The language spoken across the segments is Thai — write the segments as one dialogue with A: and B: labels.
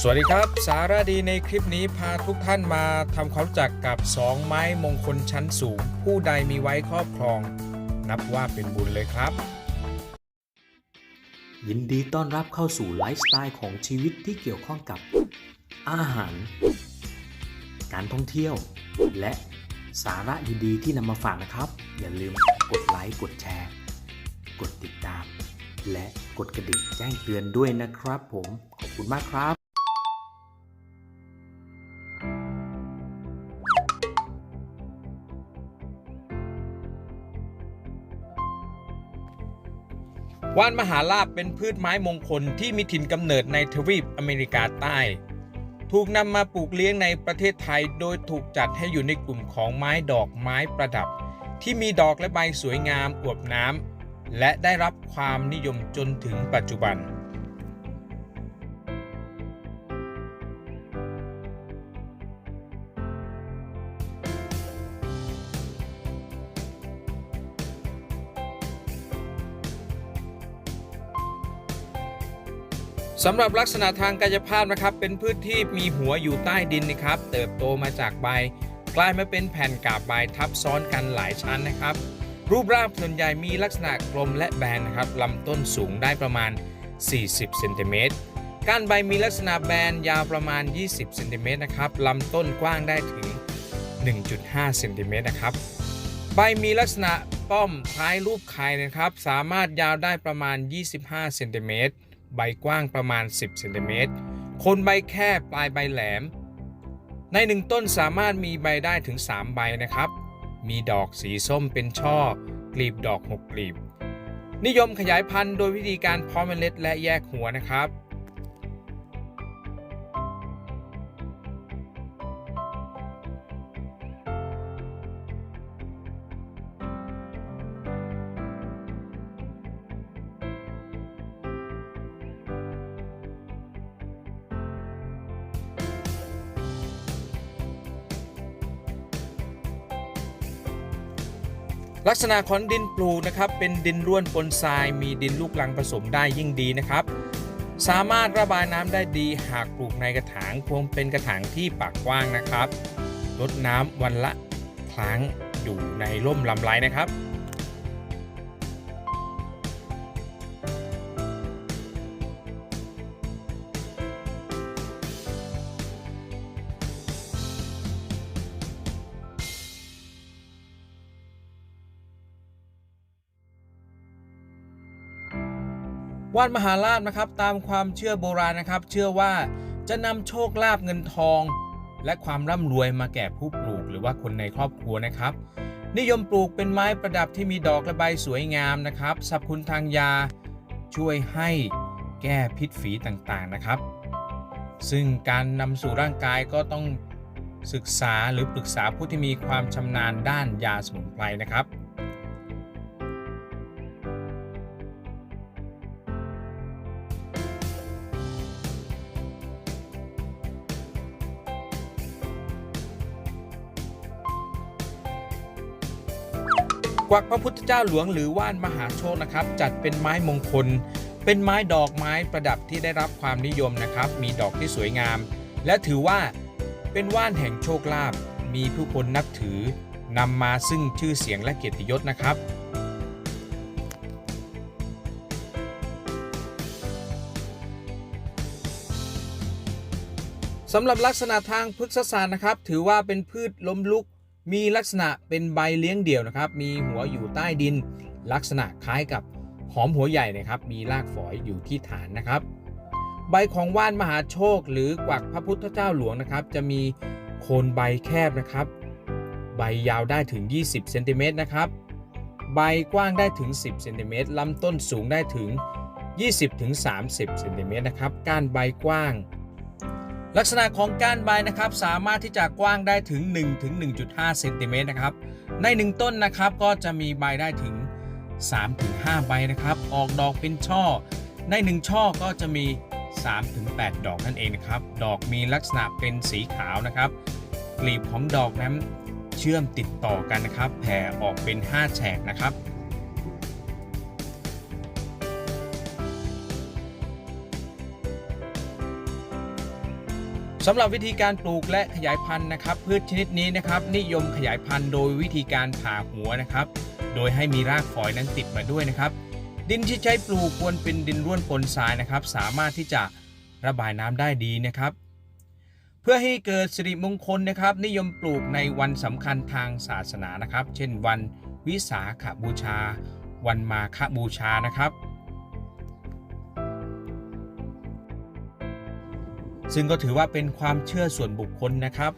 A: สวัสดีครับ สาระดีในคลิปนี้พาทุกท่านมาทำความรู้จักกับ 2 ไม้มงคลชั้นสูง ผู้ใดมีไว้ครอบครอง นับว่าเป็นบุญเลยครับ
B: ยินดีต้อนรับเข้าสู่ไลฟ์สไตล์ของชีวิตที่เกี่ยวข้องกับ อาหาร การท่องเที่ยว และสาระดีๆที่นำมาฝากนะครับ อย่าลืมกดไลค์กดแชร์ กดติดตาม และกดกระดิ่งแจ้งเตือนด้วยนะครับผมขอบคุณมากครับ
A: ว่านมหาลาบเป็นพืชไม้มงคลที่มีถิ่นกำเนิดในทวีปอเมริกาใต้ ถูกนำมาปลูกเลี้ยงในประเทศไทย โดยถูกจัดให้อยู่ในกลุ่มของไม้ดอกไม้ประดับ ที่มีดอกและใบสวยงามอวบน้ำและได้รับความนิยมจนถึงปัจจุบัน สำหรับลักษณะทางกายภาพนะครับ เป็นพืชที่มีหัวอยู่ใต้ดินนะครับ เติบโตมาจากใบ กลายมาเป็นแผ่นกาบใบทับซ้อนกันหลายชั้นนะครับ รูปร่างส่วนใหญ่มีลักษณะกลมและแบนนะครับลำต้นสูงได้ประมาณ 40เซนติเมตรก้านใบมีลักษณะแบนยาวประมาณ 20เซนติเมตรนะครับลำต้นกว้างได้ถึง 1.5เซนติเมตรนะครับ ใบมีลักษณะป้อมคล้ายรูปไข่นะครับ สามารถยาวได้ประมาณ 25เซนติเมตร ใบกว้างประมาณ 10เซนติเมตรคนใบแคบปลายใบแหลม ในหนึ่งต้นสามารถมีใบได้ถึง 3 ใบนะครับ มีดอกสีส้มเป็นช่อกลีบดอก 6กลีบ นิยมขยายพันธุ์โดยวิธีการเพาะเมล็ดและแยกหัวนะครับ ลักษณะของดินปลูกนะครับเป็นดินร่วนปนทราย มีดินลูกลังผสมได้ยิ่งดีนะครับ สามารถระบายน้ำได้ดีหากปลูกในกระถางควรเป็นกระถางที่ปากกว้างนะครับรดน้ำวันละครั้งอยู่ในร่มลำไรนะครับ ว่านมหาลาภนะครับตามความเชื่อโบราณนะครับ เชื่อว่าจะนำโชคลาภเงินทอง และความร่ำรวยมาแก่ผู้ปลูกหรือว่าคนในครอบครัวนะครับ นิยมปลูกเป็นไม้ประดับที่มีดอกและใบสวยงามนะครับสรรพคุณทางยา ช่วยให้แก้พิษฝีต่างๆนะครับ ซึ่งการนำสู่ร่างกายก็ต้องศึกษาหรือปรึกษาผู้ที่มีความชำนาญด้านยาสมุนไพรนะครับ วักพระพุทธเจ้าหลวงหรือว่านมหาโชคนะครับ จัดเป็นไม้มงคล เป็นไม้ดอกไม้ประดับที่ได้รับความนิยมนะครับ มีดอกที่สวยงาม และถือว่าเป็นว่านแห่งโชคลาภมีผู้คนนับถือนำมาซึ่งชื่อเสียงและเกียรติยศนะครับสำหรับลักษณะทางพฤกษศาสตร์นะครับ ถือว่าเป็นพืชล้มลุก มีลักษณะเป็นใบเลี้ยงเดี่ยวนะครับ มีหัวอยู่ใต้ดิน ลักษณะคล้ายกับหอมหัวใหญ่นะครับ มีรากฝอยอยู่ที่ฐานนะครับ ใบของว่านมหาโชค หรือกวักพระพุทธเจ้าหลวงนะครับ จะมีโคนใบแคบนะครับ ใบยาวได้ถึง 20เซนติเมตรนะครับ ใบกว้างได้ถึง 10เซนติเมตรลำต้นสูงได้ถึง 20-30เซนติเมตรนะครับ ก้านใบกว้าง ลักษณะของก้านใบนะครับสามารถที่จะกว้างได้ถึง 1 ถึง 1.5เซนติเมตรนะครับ ใน 1 ต้นนะครับก็จะมีใบได้ถึง3ถึง5ใบนะครับ ออกดอกเป็นช่อ ใน 1 ช่อก็จะมี3ถึง8ดอกนั่นเองนะครับ ดอกมีลักษณะเป็นสีขาวนะครับ กลีบของดอกนั้นเชื่อมติดต่อกันนะครับ แผ่ออกเป็น 5 แฉกนะครับ สำหรับวิธีการปลูกและขยายพันธุ์นะครับ พืชชนิดนี้นะครับ นิยมขยายพันธุ์โดยวิธีการผ่าหัวนะครับ โดยให้มีรากฝอยนั้นติดมาด้วยนะครับ ดินที่ใช้ปลูกควรเป็นดินร่วนปนทรายนะครับ สามารถที่จะระบายน้ำได้ดีนะครับ เพื่อให้เกิดสิริมงคลนะครับ นิยมปลูกในวันสำคัญทางศาสนานะครับ เช่นวันวิสาขบูชา วันมาฆบูชานะครับ ซึ่งก็ถือว่าเป็นความเชื่อส่วนบุคคลนะครับ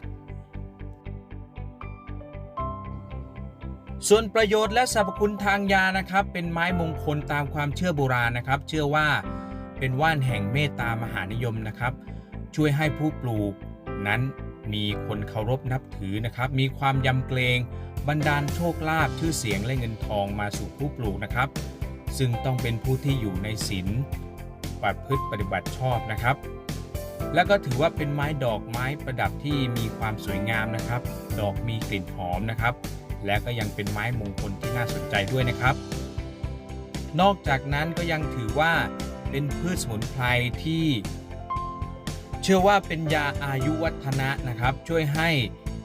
A: ส่วนประโยชน์และสรรพคุณทางยานะครับ เป็นไม้มงคลตามความเชื่อโบราณนะครับ เชื่อว่าเป็นว่านแห่งเมตตามหานิยมนะครับ ช่วยให้ผู้ปลูกนั้นมีคนเคารพนับถือนะครับ มีความยำเกรงบันดาลโชคลาภชื่อเสียงและเงินทองมาสู่ผู้ปลูกนะครับ ซึ่งต้องเป็นผู้ที่อยู่ในศีลปฏิพฤติปฏิบัติชอบนะครับ แล้วก็ถือว่าเป็นไม้ดอกไม้ประดับที่มีความสวยงามนะครับ ดอกมีกลิ่นหอมนะครับ และก็ยังเป็นไม้มงคลที่น่าสนใจด้วยนะครับ นอกจากนั้นก็ยังถือว่าเป็นพืชสมุนไพรที่ เชื่อว่าเป็นยาอายุวัฒนะนะครับ ช่วยให้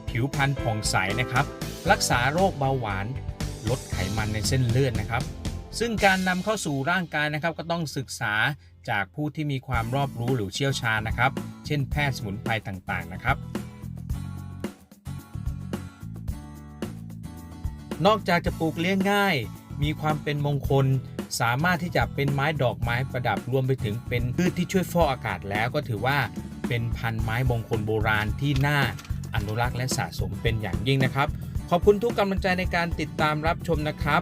A: ผิวพรรณผ่องใสนะครับ รักษาโรคเบาหวาน ลดไขมันในเส้นเลือดนะครับ ซึ่งการนำเข้าสู่ร่างกายนะครับก็ต้องศึกษาจากผู้ที่มีความรอบรู้หรือเชี่ยวชาญนะครับ เช่นแพทย์สมุนไพรต่างๆนะครับ นอกจากจะปลูกเลี้ยงง่าย มีความเป็นมงคล สามารถที่จะเป็นไม้ดอกไม้ประดับรวมไปถึงเป็นพืชที่ช่วยฟอกอากาศแล้วก็ถือว่าเป็นพันธุ์ไม้มงคลโบราณที่น่าอนุรักษ์และสะสมเป็นอย่างยิ่งนะครับ ขอบคุณทุกกำลังใจในการติดตามรับชมนะครับ